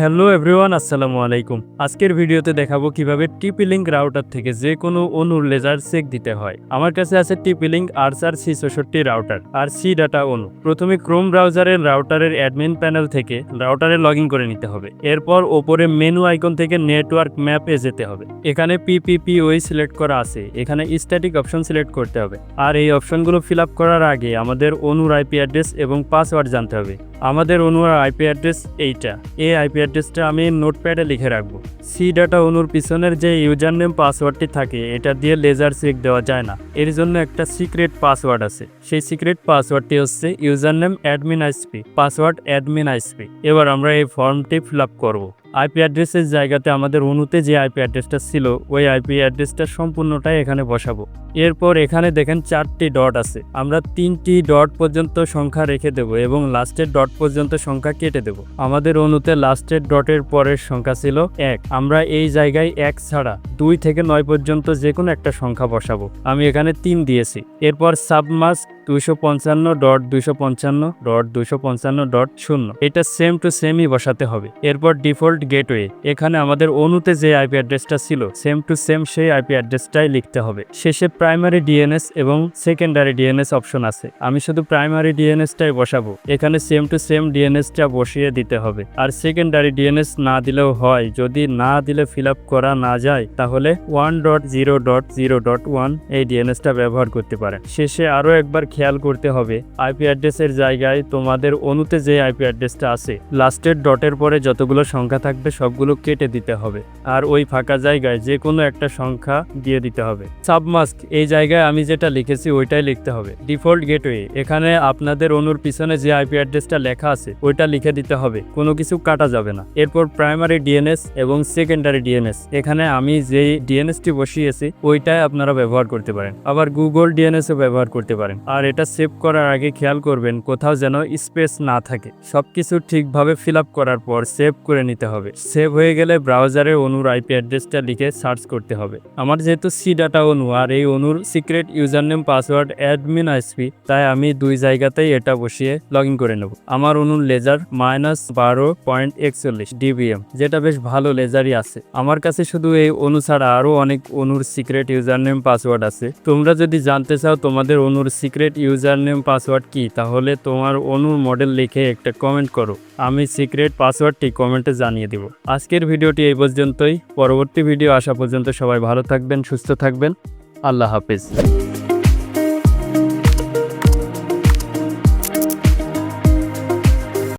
Hello everyone, আসসালামু আলাইকুম। আজকের ভিডিওতে দেখাবো কীভাবে টিপি লিঙ্ক রাউটার থেকে যে কোনো অনুর লেজার চেক দিতে হয়। আমার কাছে আছে টিপি লিঙ্ক আরসার সি চৌষট্টি রাউটার আর সি ডাটা অনু। প্রথমে ক্রোম ব্রাউজারের রাউটারের অ্যাডমিন প্যানেল থেকে রাউটারে লগ করে নিতে হবে। এরপর ওপরে মেনু আইকন থেকে নেটওয়ার্ক ম্যাপে যেতে হবে। এখানে পিপিপি ওই সিলেক্ট করা আছে। এখানে স্ট্যাটিক অপশন সিলেক্ট করতে হবে। আর এই অপশনগুলো ফিল আপ করার আগে আমাদের অনুর আইপি অ্যাড্রেস এবং পাসওয়ার্ড জানতে হবে। আমাদের অনুর আইপি অ্যাড্রেস এইটা। এই আইপি অ্যাড্রেসটা আমি নোটপ্যাডে লিখে রাখব। সি ডাটা অনুর পিছনের যে ইউজার নেম পাসওয়ার্ডটি থাকে, এটা দিয়ে লেজার চেক দেওয়া যায় না। এর জন্য একটা সিক্রেট পাসওয়ার্ড আছে। সেই সিক্রেট পাসওয়ার্ডটি হচ্ছে user name admin ISP password admin ISP এবার আমরা এই ফর্মটি ফিল আপ করব। আইপি অ্যাড্রেসের জায়গাতে আমাদের অনুতে যে আইপি অ্যাড্রেসটা ছিল, ওই আইপি অ্যাড্রেসটা সম্পূর্ণটাই এখানে বসাবো। এরপর এখানে দেখেন চারটি ডট আছে। আমরা তিনটি ডট পর্যন্ত সংখ্যা রেখে দেব এবং লাস্টের ডট পর্যন্ত সংখ্যা কেটে দেব। আমাদের অনুতে লাস্টের ডটের পরের সংখ্যা ছিল এক। আমরা এই জায়গায় এক ছাড়া দুই থেকে নয় পর্যন্ত যে কোনো একটা সংখ্যা বসাবো। আমি এখানে তিন দিয়েছি। এরপর সাবমাস্ক দুইশো পঞ্চান্ন ডট দুইশো পঞ্চান্ন ডট দুইশো পঞ্চান্ন ডট শূন্য। এটা সেম টু সেমই বসাতে হবে। এরপর ডিফল্ট গেটওয়ে এখানে আমাদের অনুতে যে আইপি অ্যাড্রেসটা ছিল সেম টু সেম সেই আইপি অ্যাড্রেসটাই লিখতে হবে। শেষে প্রাইমারি ডিএনএস এবং সেকেন্ডারি ডিএনএস অপশন আছে। আমি শুধু প্রাইমারি ডিএনএসটাই বসাবো। এখানে সেম টু সেম ডিএনএসটা বসিয়ে দিতে হবে। আর সেকেন্ডারি ডিএনএস না দিলেও হয়। যদি না দিলে ফিল করা না যায়, তাহলে one dot zero dot zero dot one এই ডিএনএসটা ব্যবহার করতে পারেন। শেষে আরও একবার খেয়াল করতে হবে। আইপি অ্যাড্রেসের জায়গায় তোমাদের অনুতে যে আইপি অ্যাড্রেসটা আছে লাস্টের ডটের পরে যতগুলো সংখ্যা থাকবে সবগুলো কেটে দিতে হবে। আর ওই ফাঁকা জায়গায় যে কোনো একটা সংখ্যা দিয়ে দিতে হবে। সাবমাস্ক এই জায়গায় আমি যেটা লিখেছি ওইটাই লিখতে হবে। ডিফল্ট গেটওয়ে এখানে আপনাদের অনুর পিছনে যে আইপি অ্যাড্রেসটা লেখা আছে, ওইটা লিখে দিতে হবে। কোনো কিছু কাটা যাবে না। এরপর প্রাইমারি ডিএনএস এবং সেকেন্ডারি ডিএনএস এখানে আমি যে ডিএনএসটি বসিয়েছি, ওইটাই আপনারা ব্যবহার করতে পারেন। আবার গুগল ডিএনএসও ব্যবহার করতে পারেন। আর এটা সেভ করার আগে খেয়াল করবেন কোথাও যেন স্পেস না থাকে। সবকিছু ঠিকভাবে ফিল করার পর সেভ করে নিতে হবে। সেভ হয়ে গেলে ব্রাউজারে অনুর আইপি অ্যাড্রেসটা লিখে সার্চ করতে হবে। আমার যেহেতু সি ডাটা অনু আর এই অনুর secret user name password, admin ISP তাই আমি দুই জায়গাতেই এটা বসিয়ে লগ করে নেব। আমার অনুর লেজার মাইনাস বারো পয়েন্ট একচল্লিশ ডিবিএম, যেটা বেশ ভালো লেজারই আছে। আমার কাছে শুধু এই অনু ছাড়া আরও অনেক অনুর সিক্রেট ইউজার নেম পাসওয়ার্ড আছে। তোমরা যদি জানতে চাও তোমাদের অনুর সিক্রেট ইউজার নেম পাসওয়ার্ড কী? তাহলে তোমার অনুর মডেল লিখে একটা কমেন্ট করো। আমি সিক্রেট পাসওয়ার্ডটি কমেন্টে জানিয়ে দিব। আজকের ভিডিওটি এই পর্যন্তই। পরবর্তী ভিডিও আসা পর্যন্ত সবাই ভালো থাকবেন, সুস্থ থাকবেন। আল্লাহ হাফিজ।